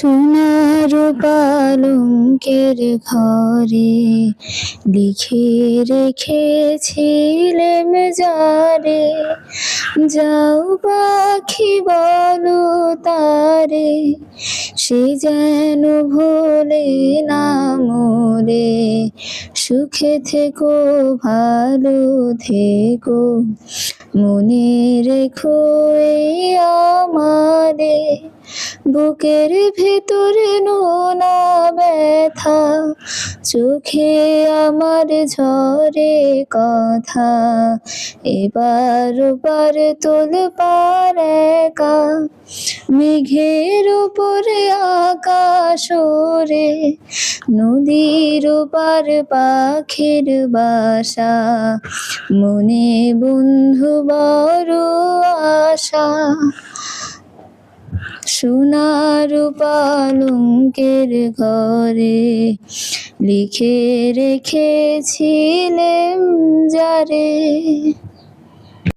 সোনার পালঙ্কের ঘরে লিখে রেখেছিলেম যারে। যাও পাখি, বলো তারে, সে যেন ভোলে না মোরে। সুখে থেকো, ভালো থেকো, মনে রেখো আমারে। বুকের ভেতরে নোনা ব্যথা, চোখে আমার ঝরে কথা। এবার পার তোল পার একা, মেঘের উপরে আকাশ ওরে নদীর পার পাখির বাসা, মনে বন্ধু বড় আশা। সোনার পালঙ্কের ঘরে লিখে রেখেছিলেন যারে